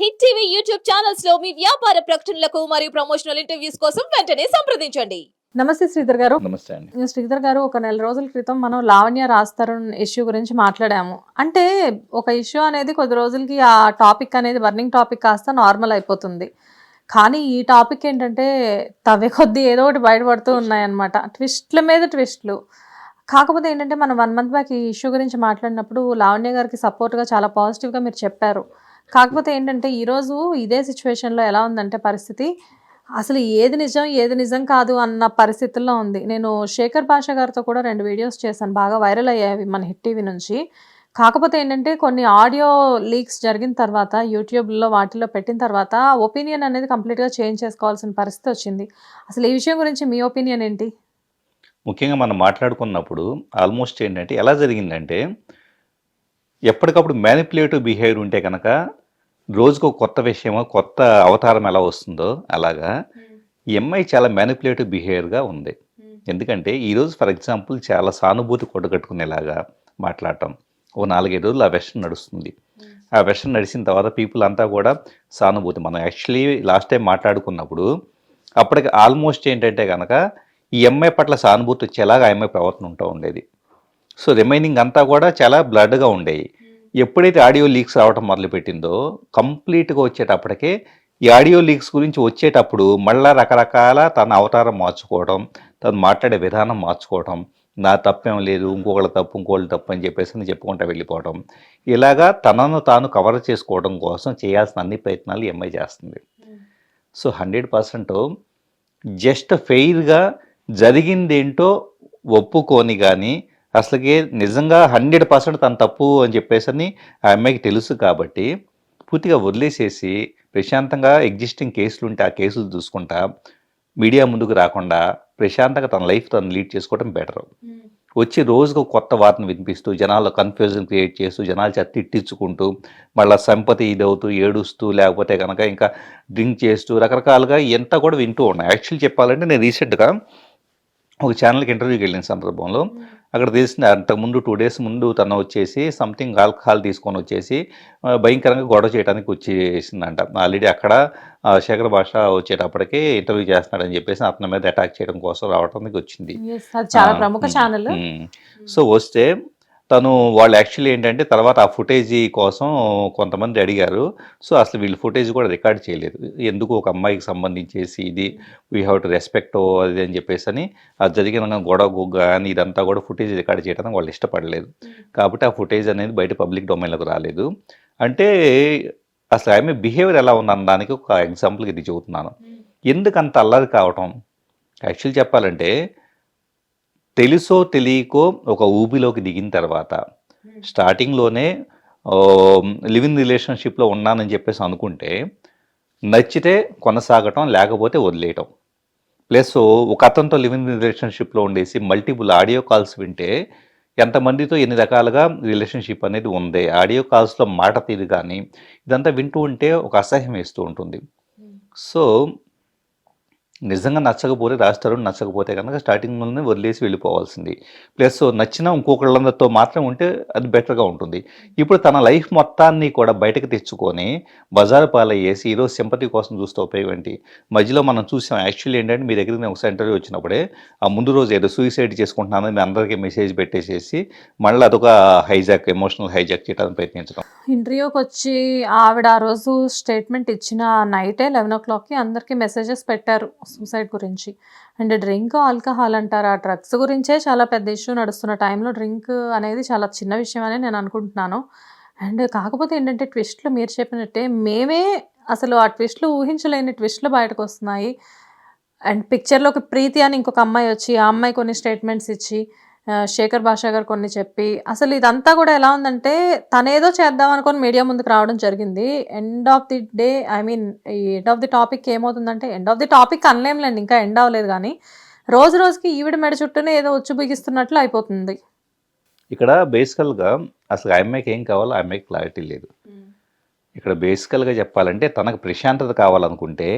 Hit TV YouTube ఛానల్స్లో మీ వ్యాపార ప్రకటనలకు మరియు ప్రమోషనల్ ఇంటర్వ్యూస్ కోసం వెంటనే సంప్రదించండి. నమస్తే శ్రీధర్ గారు. నమస్తే అండి. శ్రీధర్ గారు ఒక నెల రోజుల క్రితం మనం లావణ్య రాస్తారున్ ఇష్యూ గురించి మాట్లాడాము. అంటే ఒక ఇష్యూ అనేది కొద్ది రోజులకి ఆ టాపిక్ అనేది బర్నింగ్ టాపిక్ కాస్త నార్మల్ అయిపోతుంది. కానీ ఈ టాపిక్ ఏంటంటే తవ్వే కొద్దీ ఏదో ఒకటి బయటపడుతూ ఉన్నాయన్నమాట. ట్విస్ట్ల మీద ట్విస్ట్లు కాకపోతే ఏంటంటే మనం వన్ మంత్ బ్యాక్ ఈ ఇష్యూ గురించి మాట్లాడినప్పుడు లావణ్య గారికి సపోర్ట్గా చాలా పాజిటివ్గా మీరు చెప్పారు. కాకపోతే ఏంటంటే ఈరోజు ఇదే సిచ్యువేషన్లో ఎలా ఉందంటే పరిస్థితి అసలు ఏది నిజం ఏది నిజం కాదు అన్న పరిస్థితుల్లో ఉంది. నేను శేఖర్ భాష గారితో కూడా రెండు వీడియోస్ చేశాను బాగా వైరల్ అయ్యాయి మన హిట్ టీవీ నుంచి. కాకపోతే ఏంటంటే కొన్ని ఆడియో లీక్స్ జరిగిన తర్వాత యూట్యూబ్లో వాటిలో పెట్టిన తర్వాత ఒపీనియన్ అనేది కంప్లీట్గా చేంజ్ చేసుకోవాల్సిన పరిస్థితి వచ్చింది. అసలు ఈ విషయం గురించి మీ ఒపీనియన్ ఏంటి? ముఖ్యంగా మనం మాట్లాడుకున్నప్పుడు ఆల్మోస్ట్ ఏంటంటే ఎలా జరిగిందంటే ఎప్పటికప్పుడు మ్యానిపులేటివ్ బిహేవియర్ ఉంటే కనుక రోజుకు కొత్త విషయమో కొత్త అవతారం ఎలా వస్తుందో అలాగా ఈ అమ్మాయి చాలా మ్యానిపులేటివ్ బిహేవియర్గా ఉంది. ఎందుకంటే ఈరోజు ఫర్ ఎగ్జాంపుల్ చాలా సానుభూతి కొట్టగట్టుకునేలాగా మాట్లాడటం. ఓ నాలుగైదు రోజులు ఆ వెషన్ నడుస్తుంది. ఆ వెషన్ నడిచిన తర్వాత పీపుల్ అంతా కూడా సానుభూతి. మనం యాక్చువల్లీ లాస్ట్ టైం మాట్లాడుకున్నప్పుడు అప్పటికి ఆల్మోస్ట్ ఏంటంటే కనుక ఈ అమ్మాయి పట్ల సానుభూతి వచ్చేలాగా ఆ అమ్మాయి ప్రవర్తన ఉంటూ ఉండేది. సో రిమైనింగ్ అంతా కూడా చాలా బ్లడ్గా ఉండేవి ఎప్పుడైతే ఆడియో లీక్స్ రావడం మొదలుపెట్టిందో కంప్లీట్గా వచ్చేటప్పటికే ఈ ఆడియో లీక్స్ గురించి వచ్చేటప్పుడు మళ్ళా రకరకాల తన అవతారం మార్చుకోవడం తను మాట్లాడే విధానం మార్చుకోవడం నా తప్పేం లేదు ఇంకొకళ్ళ తప్పు ఇంకోళ్ళ తప్పు అని చెప్పేసి అని చెప్పుకుంటూ వెళ్ళిపోవడం ఇలాగా తనను తాను కవర్ చేసుకోవడం కోసం చేయాల్సిన అన్ని ప్రయత్నాలు ఎంఐ చేస్తుంది. సో హండ్రెడ్ పర్సెంట్ జస్ట్ ఫెయిర్గా జరిగిందేంటో ఒప్పుకొని కానీ అసలుకి నిజంగా హండ్రెడ్ పర్సెంట్ తన తప్పు అని చెప్పేసి ఆ అమ్మాయికి తెలుసు కాబట్టి పూర్తిగా వదిలేసేసి ప్రశాంతంగా ఎగ్జిస్టింగ్ కేసులు ఉంటే ఆ కేసులు చూసుకుంటా మీడియా ముందుకు రాకుండా ప్రశాంతంగా తన లైఫ్ తను లీడ్ చేసుకోవడం బెటర్ వచ్చి రోజుకు కొత్త వార్తను వినిపిస్తూ జనాల్లో కన్ఫ్యూజన్ క్రియేట్ చేస్తూ జనాల చేత తిట్టించుకుంటూ మళ్ళీ సంపతి ఇదవుతూ ఏడుస్తూ లేకపోతే కనుక ఇంకా డ్రింక్ చేస్తూ రకరకాలుగా ఎంత కూడా వింటూ ఉన్నాయి యాక్చువల్ చెప్పాలంటే నేను రీసెంట్గా ఒక ఛానల్కి ఇంటర్వ్యూకి వెళ్ళిన సందర్భంలో అక్కడ తెలిసింది అంతకుముందు టూ డేస్ ముందు తను వచ్చేసి సంథింగ్ ఆల్కహాల్ తీసుకొని వచ్చేసి భయంకరంగా గొడవ చేయడానికి వచ్చేసిందంట. ఆల్రెడీ అక్కడ శేఖర్ భాష వచ్చేటప్పటికి ఇంటర్వ్యూ చేస్తున్నాడని చెప్పేసి అతని మీద అటాక్ చేయడం కోసం రావడానికి వచ్చింది. చాలా ప్రముఖ ఛానల్. సో వస్తే తను వాళ్ళు యాక్చువల్లీ ఏంటంటే తర్వాత ఆ ఫుటేజీ కోసం కొంతమంది అడిగారు. సో అసలు వీళ్ళు ఫుటేజ్ కూడా రికార్డ్ చేయలేదు. ఎందుకు ఒక అమ్మాయికి సంబంధించేసి ఇది వీ హ్యావ్ టు రెస్పెక్ట్ అది అని చెప్పేసి అని అది జరిగిన గొడవ అని ఇదంతా కూడా ఫుటేజ్ రికార్డ్ చేయడానికి వాళ్ళు ఇష్టపడలేదు. కాబట్టి ఆ ఫుటేజ్ అనేది బయట పబ్లిక్ డొమైన్లోకి రాలేదు. అంటే అసలు ఆమె బిహేవియర్ ఎలా ఉందన్న దానికి ఒక ఎగ్జాంపుల్కి ఇది చెబుతున్నాను. ఎందుకు అంత అల్లరి కావటం? యాక్చువల్ చెప్పాలంటే తెలుసో తెలియకో ఒక ఊబిలోకి దిగిన తర్వాత స్టార్టింగ్లోనే లివింగ్ రిలేషన్షిప్లో ఉన్నానని చెప్పేసి అనుకుంటే నచ్చితే కొనసాగటం లేకపోతే వదిలేయటం. ప్లస్ ఒక అతనితో లివింగ్ రిలేషన్షిప్లో ఉండేసి మల్టిపుల్ ఆడియో కాల్స్ వింటే ఎంతమందితో ఎన్ని రకాలుగా రిలేషన్షిప్ అనేది ఉంది ఆడియో కాల్స్లో మాట తీరు కానీ ఇదంతా వింటూ ఉంటే ఒక అసహ్యం వేస్తూ ఉంటుంది. సో నిజంగా నచ్చకపోతే రాస్తారు నచ్చకపోతే కనుక స్టార్టింగ్లోనే వదిలేసి వెళ్ళిపోవాల్సింది. ప్లస్ నచ్చిన ఇంకొకళ్ళందరితో మాత్రం ఉంటే అది బెటర్గా ఉంటుంది. ఇప్పుడు తన లైఫ్ మొత్తాన్ని కూడా బయటకు తెచ్చుకొని బజారు పాలయ్యేసి ఈరోజు సింపతి కోసం చూస్తే ఉపయోగం ఏంటి? మధ్యలో మనం చూసాం యాక్చువల్లీ ఏంటంటే మీ దగ్గర నేను ఒకసారి ఇంటర్వ్యూ వచ్చినప్పుడే ఆ ముందు రోజు ఏదో సూసైడ్ చేసుకుంటున్నానని మీ అందరికీ మెసేజ్ పెట్టేసేసి మళ్ళీ అదొక హైజాక్ ఎమోషనల్ హైజాక్ చేయడానికి ప్రయత్నించడం ఇంటర్వ్యూకి వచ్చి ఆవిడ ఆ రోజు స్టేట్మెంట్ ఇచ్చిన నైటే లెవెన్ ఓ క్లాక్కి అందరికీ మెసేజెస్ పెట్టారు. సూసైడ్ గురించి. అండ్ డ్రింక్ ఆల్కహాల్ అంటారు. ఆ డ్రగ్స్ గురించే చాలా పెద్ద ఇష్యూ నడుస్తున్న టైంలో డ్రింక్ అనేది చాలా చిన్న విషయం అని నేను అనుకుంటున్నాను. అండ్ కాకపోతే ఏంటంటే ట్విస్ట్లు మీరు చెప్పినట్టే మేమే అసలు ఆ ట్విస్ట్లు ఊహించలేని ట్విస్ట్లు బయటకు వస్తున్నాయి. అండ్ ఒక ప్రీతి అని ఇంకొక అమ్మాయి వచ్చి ఆ అమ్మాయి కొన్ని స్టేట్మెంట్స్ ఇచ్చి శేఖర్ భాషా గారు కొన్ని చెప్పి అసలు ఇదంతా కూడా ఎలా ఉందంటే తనేదో చేద్దాం అనుకొని మీడియా ముందుకు రావడం జరిగింది. End of the day I mean ఈ ఎండ్ ఆఫ్ ది టాపిక్ ఏమవుతుందంటే ఎండ్ ఆఫ్ ది టాపిక్ అనలేంలేండి ఇంకా ఎండ్ అవ్వలేదు కానీ రోజు రోజుకి ఈవిడ మెడ చుట్టూనే ఏదో ఉచ్చు బిగిస్తున్నట్లు అయిపోతుంది. ఇక్కడ బేసికల్గా అసలు ఆ అమ్మాయికి ఏం కావాలో ఆ అమ్మాయికి క్లారిటీ లేదు. ఇక్కడ బేసికల్గా చెప్పాలంటే తనకు ప్రశాంతత కావాలనుకుంటే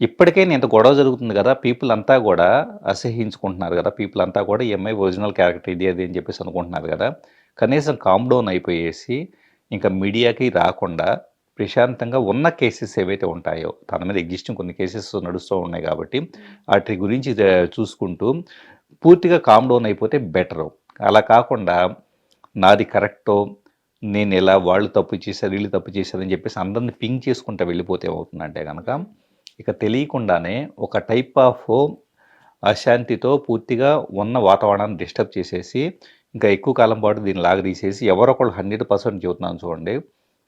ఇప్పటికే ఇంత గొడవ జరుగుతుంది కదా పీపుల్ అంతా కూడా అసహించుకుంటున్నారు కదా పీపుల్ అంతా కూడా ఈఎంఐ ఒరిజినల్ క్యారెక్టర్ ఇది అది అని చెప్పేసి అనుకుంటున్నారు కదా. కనీసం కామ్ డౌన్ అయిపోయేసి ఇంకా మీడియాకి రాకుండా ప్రశాంతంగా ఉన్న కేసెస్ ఏవైతే ఉంటాయో తన మీద ఎగ్జిస్టింగ్ కొన్ని కేసెస్ నడుస్తూ ఉన్నాయి కాబట్టి వాటి గురించి చూసుకుంటూ పూర్తిగా కామ్ డౌన్ అయిపోతే బెటరు అలా కాకుండా నాది కరెక్టో నేను ఎలా వాళ్ళు తప్పు చేశారు వీళ్ళు తప్పు చేశారని చెప్పేసి అందరిని పింక్ చేసుకుంటూ వెళ్ళిపోతే ఏమవుతుందంటే కనుక ఇక తెలియకుండానే ఒక టైప్ ఆఫ్ అశాంతితో పూర్తిగా ఉన్న వాతావరణాన్ని డిస్టర్బ్ చేసేసి ఇంకా ఎక్కువ కాలం పాటు దీన్ని లాగదీసేసి ఎవరో ఎవరొకళ్ళు హండ్రెడ్ పర్సెంట్ చెబుతున్నాను చూడండి.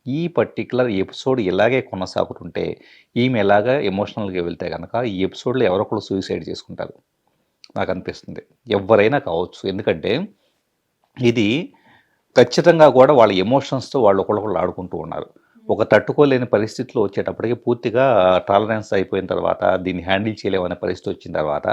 ఈ పర్టికులర్ ఎపిసోడ్ ఇలాగే కొనసాగుతుంటే ఈమె ఎలాగా ఎమోషనల్గా వెళ్తే కనుక ఈ ఎపిసోడ్లో ఎవరొకళ్ళు సూసైడ్ చేసుకుంటారు? నాకు అనిపిస్తుంది. ఎవరైనా కావచ్చు. ఎందుకంటే ఇది ఖచ్చితంగా కూడా వాళ్ళ ఎమోషన్స్తో వాళ్ళు ఒకళ్ళొకళ్ళు ఆడుకుంటూ ఉన్నారు. ఒక తట్టుకోలేని పరిస్థితిలో వచ్చేటప్పటికి పూర్తిగా టాలరెన్స్ అయిపోయిన తర్వాత దీన్ని హ్యాండిల్ చేయలేమనే పరిస్థితి వచ్చిన తర్వాత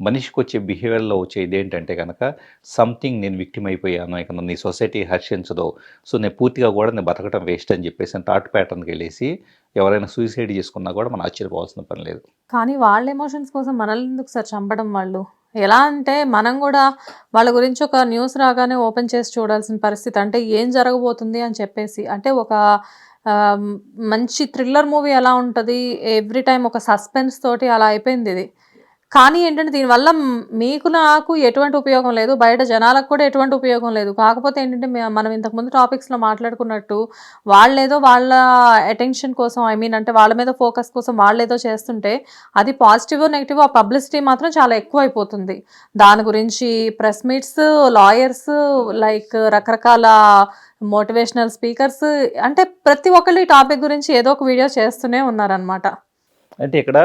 మనిషికి వచ్చే బిహేవియర్లో వచ్చే ఇదేంటంటే కనుక సంథింగ్ నేను విక్టిమ్ అయిపోయాను ఇక నీ సొసైటీ హర్షించదు సో నేను పూర్తిగా కూడా నేను బతకడం వేస్ట్ అని చెప్పేసి థాట్ ప్యాటర్న్కి వెళ్ళేసి ఎవరైనా సూసైడ్ చేసుకున్నా కూడా మనం ఆశ్చర్యపోవాల్సిన పని లేదు. కానీ వాళ్ళ ఎమోషన్స్ కోసం మనల్ని ఎందుకు సార్ చంపడం వాళ్ళు? ఎలా అంటే మనం కూడా వాళ్ళ గురించి ఒక న్యూస్ రాగానే ఓపెన్ చేసి చూడాల్సిన పరిస్థితి అంటే ఏం జరగబోతుంది అని చెప్పేసి అంటే ఒక మంచి థ్రిల్లర్ మూవీ ఎలా ఉంటుంది? ఎవ్రీ టైం ఒక సస్పెన్స్ తోటి అలా అయిపోయింది ఇది. కానీ ఏంటంటే దీనివల్ల మీకు నాకు ఎటువంటి ఉపయోగం లేదు. బయట జనాలకు కూడా ఎటువంటి ఉపయోగం లేదు. కాకపోతే ఏంటంటే మనం ఇంతకుముందు టాపిక్స్లో మాట్లాడుకున్నట్టు వాళ్ళేదో వాళ్ళ అటెన్షన్ కోసం ఐ మీన్ అంటే వాళ్ళ మీద ఫోకస్ కోసం వాళ్ళేదో చేస్తుంటే అది పాజిటివ్ నెగిటివ్ ఆ పబ్లిసిటీ మాత్రం చాలా ఎక్కువ అయిపోతుంది దాని గురించి ప్రెస్ మీట్స్ లాయర్స్ లైక్ రకరకాల మోటివేషనల్ స్పీకర్స్ అంటే ప్రతి ఒక్కళ్ళు ఈ టాపిక్ గురించి ఏదో ఒక వీడియో చేస్తూనే ఉన్నారనమాట అంటే ఇక్కడ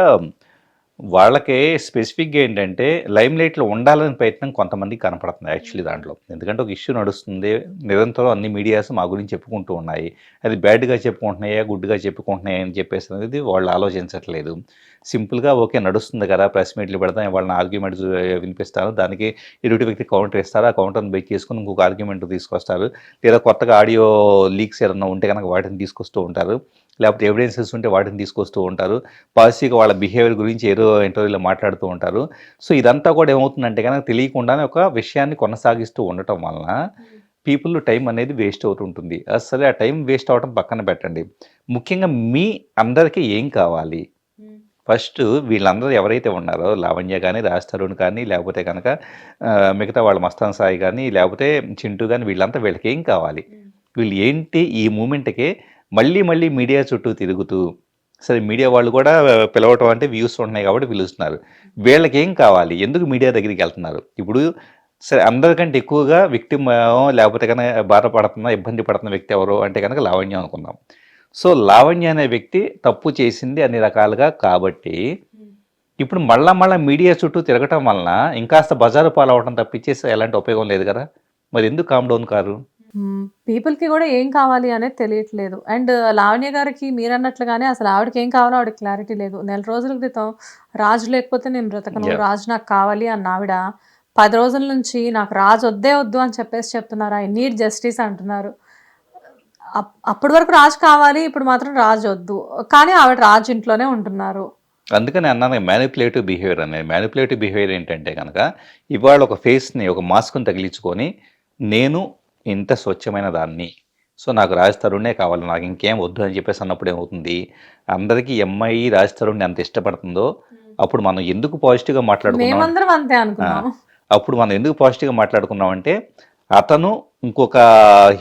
వాళ్ళకే స్పెసిఫిక్గా ఏంటంటే లైమ్ లైట్లో ఉండాలని ప్రయత్నం కొంతమంది కనపడుతుంది యాక్చువల్లీ దాంట్లో. ఎందుకంటే ఒక ఇష్యూ నడుస్తుంది నిరంతరం అన్ని మీడియాస్ మా గురించి చెప్పుకుంటూ ఉన్నాయి. అది బ్యాడ్గా చెప్పుకుంటున్నాయా గుడ్గా చెప్పుకుంటున్నాయా అని చెప్పేసి అనేది వాళ్ళు ఆలోచించట్లేదు. సింపుల్గా ఓకే నడుస్తుంది కదా ప్రెస్ మీట్లు పెడతాం వాళ్ళని ఆర్గ్యుమెంట్స్ వినిపిస్తారు దానికి ఎదుటి వ్యక్తి కౌంటర్ ఇస్తారు ఆ కౌంటర్ని బేక్ చేసుకుని ఇంకొక ఆర్గ్యుమెంట్ తీసుకొస్తారు. లేదా కొత్తగా ఆడియో లీక్స్ ఏదన్నా ఉంటే కనుక వాటిని తీసుకొస్తూ ఉంటారు. లేకపోతే ఎవిడెన్సెస్ ఉంటే వాటిని తీసుకొస్తూ ఉంటారు. పాలసీగా వాళ్ళ బిహేవియర్ గురించి ఏదో ఇంటర్వ్యూలో మాట్లాడుతూ ఉంటారు. సో ఇదంతా కూడా ఏమవుతుందంటే కనుక తెలియకుండానే ఒక విషయాన్ని కొనసాగిస్తూ ఉండటం వలన పీపుల్ టైం అనేది వేస్ట్ అవుతుంటుంది. అది సరే ఆ టైం వేస్ట్ అవడం పక్కన పెట్టండి. ముఖ్యంగా మీ అందరికీ ఏం కావాలి? ఫస్ట్ వీళ్ళందరూ ఎవరైతే ఉన్నారో లావణ్య కానీ రాజ్ తరుణ్ కానీ లేకపోతే కనుక మిగతా వాళ్ళ మస్తాన్ సాయి కానీ లేకపోతే చింటూ కానీ వీళ్ళంతా వీళ్ళకి ఏం కావాలి? వీళ్ళు ఏంటి ఈ మూమెంట్కి మళ్ళీ మళ్ళీ మీడియా చుట్టూ తిరుగుతూ సరే మీడియా వాళ్ళు కూడా పిలవటం అంటే వ్యూస్ ఉన్నాయి కాబట్టి పిలుస్తున్నారు. వీళ్ళకి ఏం కావాలి? ఎందుకు మీడియా దగ్గరికి వెళ్తున్నారు? ఇప్పుడు సరే అందరికంటే ఎక్కువగా విక్టిమ్ లేకపోతే కనుక బాధపడుతున్న ఇబ్బంది పడుతున్న వ్యక్తి ఎవరు అంటే కనుక లావణ్యం అనుకుందాం. సో లావణ్య అనే వ్యక్తి తప్పు చేసింది అన్ని రకాలుగా కాబట్టి ఇప్పుడు మళ్ళా మళ్ళా మీడియా చుట్టూ తిరగటం వలన ఇంకాస్త బజారు పాలవటం తప్పించేసి ఎలాంటి ఉపయోగం లేదు కదా? మరి ఎందుకు కామ్ డౌన్ కారు? పీపుల్కి కూడా ఏం కావాలి అనేది తెలియట్లేదు. అండ్ లావణ్య గారికి మీరు అన్నట్లుగానే అసలు ఆవిడకి ఏం కావాలో ఆవిడకి క్లారిటీ లేదు. నెల రోజుల క్రితం రాజు లేకపోతే నేను బ్రతకను. రాజు నాకు కావాలి అన్న ఆవిడ పది రోజుల నుంచి నాకు రాజు వద్దే వద్దు అని చెప్పేసి చెప్తున్నారు. ఐ నీడ్ జస్టిస్ అంటున్నారు. అప్- అప్పటి వరకు రాజు కావాలి ఇప్పుడు మాత్రం రాజు వద్దు. కానీ ఆవిడ రాజు ఇంట్లోనే ఉంటున్నారు. అందుకని అన్నాను మ్యానిపులేటివ్ బిహేవియర్ అనేది. మ్యానిపులేటివ్ బిహేవియర్ ఏంటంటే కనుక ఇవాళ ఒక ఫేస్ని ఒక మాస్క్ని తగిలించుకొని నేను ఇంత స్వచ్ఛమైన దాన్ని. సో నాకు రాజ్ తరుణే కావాలి నాకు ఇంకేం వద్దు అని చెప్పేసి అన్నప్పుడు ఏమవుతుంది? అందరికీ ఎంఐ రాజ్ తరుణ్ని అంత ఇష్టపడుతుందో అప్పుడు మనం ఎందుకు పాజిటివ్గా మాట్లాడుకున్నాం? అప్పుడు మనం ఎందుకు పాజిటివ్గా మాట్లాడుకున్నామంటే అతను ఇంకొక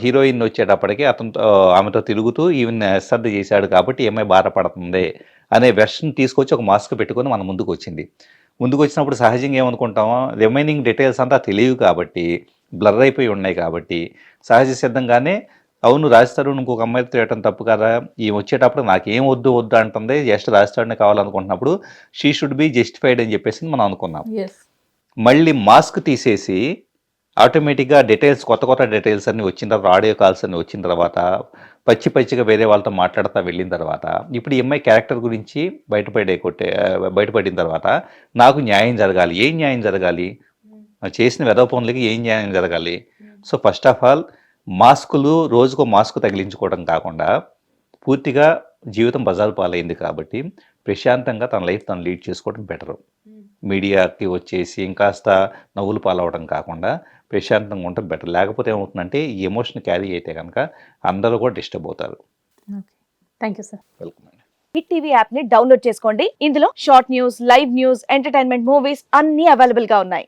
హీరోయిన్ వచ్చేటప్పటికి అతనితో ఆమెతో తిరుగుతూ ఈవెన్ శ్రద్ధ చేశాడు కాబట్టి ఏమై బాధపడుతుంది అనే వెర్షన్ తీసుకొచ్చి ఒక మాస్క్ పెట్టుకొని మన ముందుకు వచ్చింది. ముందుకు వచ్చినప్పుడు సహజంగా ఏమనుకుంటామో రిమైనింగ్ డీటెయిల్స్ అంతా తెలియవు కాబట్టి బ్లర్ అయిపోయి ఉన్నాయి కాబట్టి సహజ సిద్ధంగానే అవును రాజస్థాన్ ఇంకొక అమ్మాయితో తిరగటం తప్పు కదా ఈ వచ్చేటప్పుడు నాకేం వద్దు వద్దు అంటుంది జస్ట్ రాజస్థాన్ కావాలనుకుంటున్నప్పుడు షీ షుడ్ బి జస్టిఫైడ్ అని చెప్పేసి మనం అనుకున్నాం. మళ్ళీ మాస్క్ తీసేసి ఆటోమేటిక్గా డీటెయిల్స్ కొత్త కొత్త డీటెయిల్స్ అన్ని వచ్చిన తర్వాత ఆడియో కాల్స్ అన్ని వచ్చిన తర్వాత పచ్చి పచ్చిగా వేరే వాళ్ళతో మాట్లాడుతూ వెళ్ళిన తర్వాత ఇప్పుడు ఈ అమ్మాయి క్యారెక్టర్ గురించి బయటపడే కొట్టే బయటపడిన తర్వాత నాకు న్యాయం జరగాలి ఏం న్యాయం జరగాలి? చేసిన వెదవ పనులకి ఏం న్యాయం జరగాలి? సో ఫస్ట్ ఆఫ్ ఆల్ మాస్కులు రోజుకో మాస్క్ తగిలించుకోవడం కాకుండా పూర్తిగా జీవితం బజారు పాలైంది కాబట్టి ప్రశాంతంగా తన లైఫ్ తను లీడ్ చేసుకోవడం బెటరు. మీడియాకి వచ్చేసి ఇంకాస్త నవ్వులు పాలవడం కాకుండా ప్రశాంతంగా ఉండటం బెటర్. లేకపోతే ఏమవుతుందంటే ఈ ఎమోషన్ క్యారీ అయితే కనుక అందరూ కూడా డిస్టర్బ్ అవుతారు. థ్యాంక్ యూ సార్ వెల్కమ్ అండి. హిట్ టీవీ యాప్ని డౌన్లోడ్ చేసుకోండి. ఇందులో short news live news entertainment movies అన్ని అవైలబుల్గా ఉన్నాయి.